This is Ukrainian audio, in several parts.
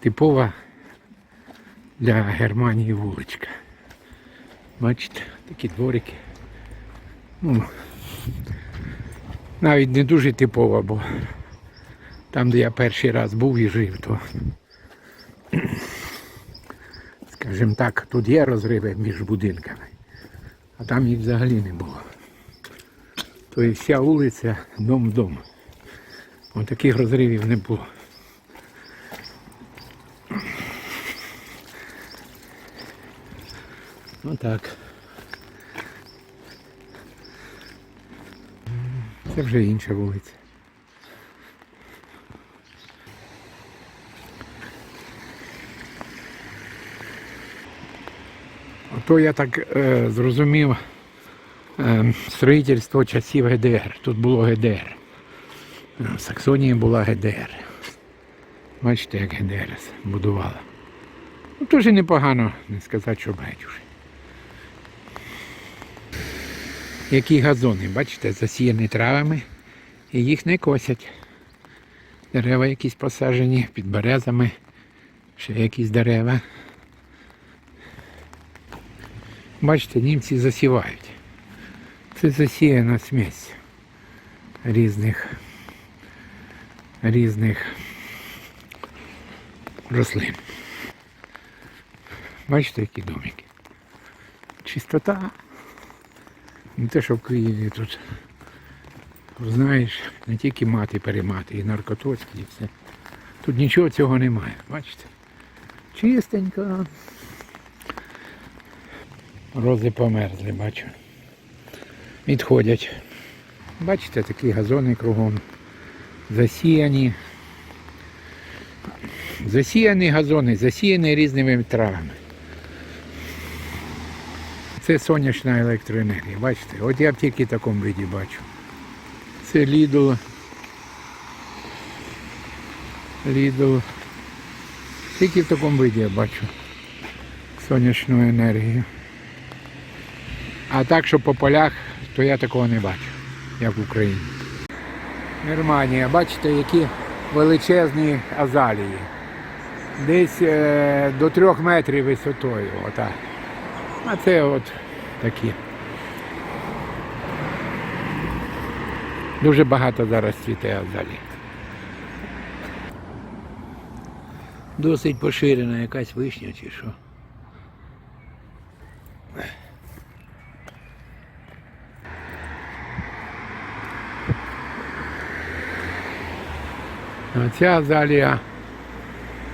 типова для Германії вуличка. Бачите, такі дворики. Ну, навіть не дуже типова, бо там, де я перший раз був і жив, то скажімо так, тут є розриви між будинками, а там їх взагалі не було. Тобто вся вулиця дом в дом. Ось таких розривів не було. Ну так. Це вже інша вулиця. Ото я так е, зрозумів е, строїтельство часів ГДР. Тут було ГДР. Е, В Саксонії була ГДР. Бачите, як ГДР будувала. Ну, теж непогано, не сказати, що байдуже. Які газони, бачите, засіяні травами і їх не косять. Дерева якісь посаджені під березами, ще якісь дерева. Бачите, німці засівають. Це засіяна смесь різних різних рослин. Бачите, які домики. Чистота. Не те, що в Києві тут, знаєш, не тільки мати перемати, і наркотоцькі, і все. Тут нічого цього немає, бачите? Чистенько. Рози померзли, бачу. Відходять. Бачите, такі газони кругом. Засіяні. Засіяні газони, засіяні різними травами. Це сонячна електроенергія. Бачите? От я в тільки такому виді бачу. Це Lidl. Lidl. Тільки в такому виді я бачу сонячну енергію. А так, що по полях, то я такого не бачу, як в Україні. Германія, бачите, які величезні азалії. Десь е, до трьох метрів висотою. Отак. А це от такі. Дуже багато зараз цвіте азалії. Досить поширена якась вишня чи що. А ця азалія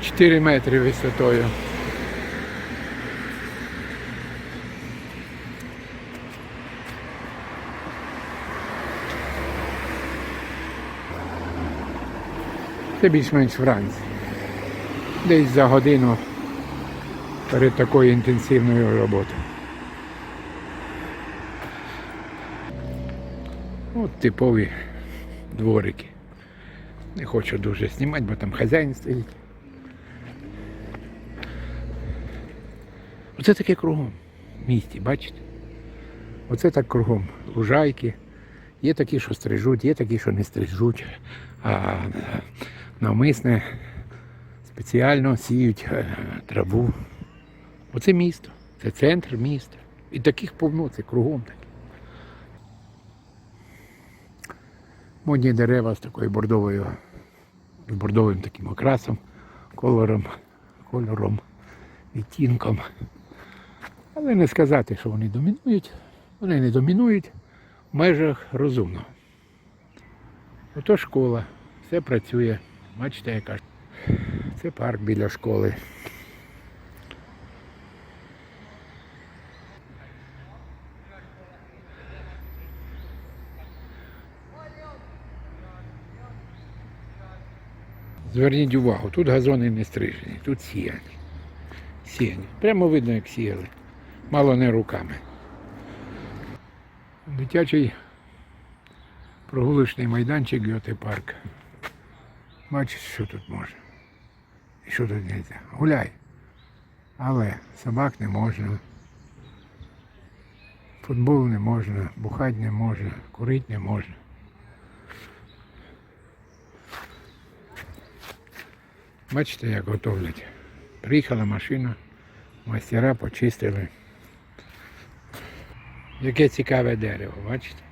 4 метри висотою. Це більш-менш Франція. Десь за годину перед такою інтенсивною роботою. От типові дворики. Не хочу дуже знімати, бо там хазяїн стоїть. Оце таке кругом в місті, бачите? Оце так кругом. Лужайки. Є такі, що стрижуть, є такі, що не стрижуть, а навмисне спеціально сіють е, траву. Оце місто, це центр міста. І таких повно, це кругом таке. Модні дерева з такою бордовою, з бордовим таким окрасом, кольором, кольором, відтінком. Але не сказати, що вони домінують. Вони не домінують в межах розумного. Ото школа, все працює. Бачите, яка. Це парк біля школи. Зверніть увагу, тут газони не стрижені, тут сіяні. Сіяні. Прямо видно, як сіяли. Мало не руками. Дитячий прогулочний майданчик Гьоте парк. Бачиш, що тут можна. І що тут не можна. Гуляй. Але собак не можна. Футбол не можна, бухати не можна, курити не можна. Бачите, як готовлять. Приїхала машина, майстера почистили. Яке цікаве дерево, бачите?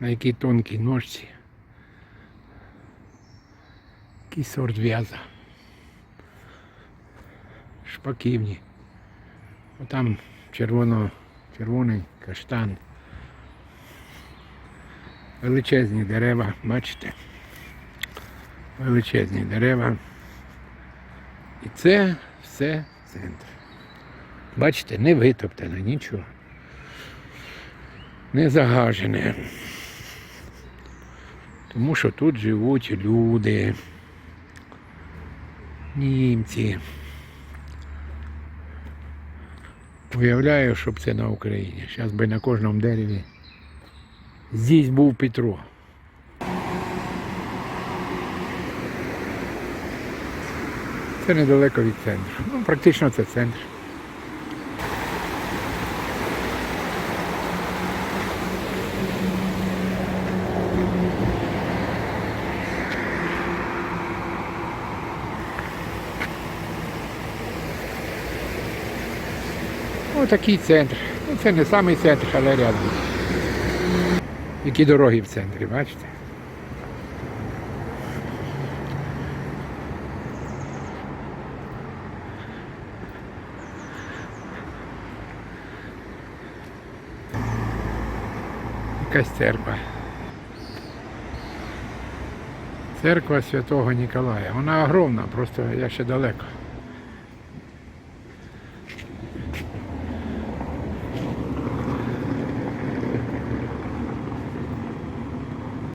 На якій тонкій ножці. Який сорт в'яза. Шпаківні. Там червоно, червоний каштан. Величезні дерева, бачите? Величезні дерева. І це все центр. Бачите, не витоптано нічого. Не загажене. Тому що тут живуть люди, німці. Уявляю, щоб це на Україні. Зараз би на кожному дереві. Здесь був Петро. Це недалеко від центру. Ну, практично це центр. Ось такий центр. Ну, це не самий центр, але рядом. Які дороги в центрі, бачите? Якась церква. Церква Святого Ніколая. Вона огромна, просто я ще далеко.